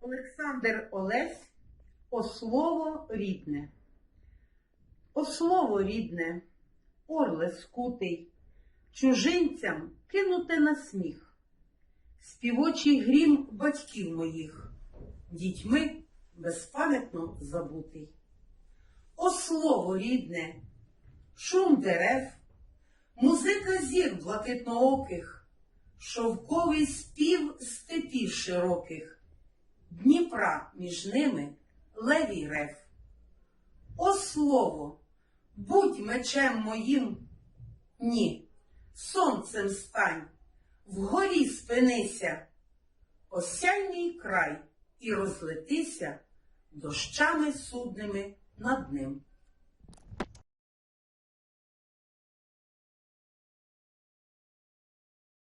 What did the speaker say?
Олександр Олесь О слово рідне. О слово рідне, орле скутий, чужинцям кинуте на сміх, співочий грім батьків моїх, дітьми безпам'ятно забутий. О слово рідне, шум дерев, музика зір блакитнооких, шовковий спів степів широких, Дніпра між ними левій рев. О слово, будь мечем моїм, ні, сонцем стань, вгорі спинися, осяй мій край і розлетися дощами судними над ним.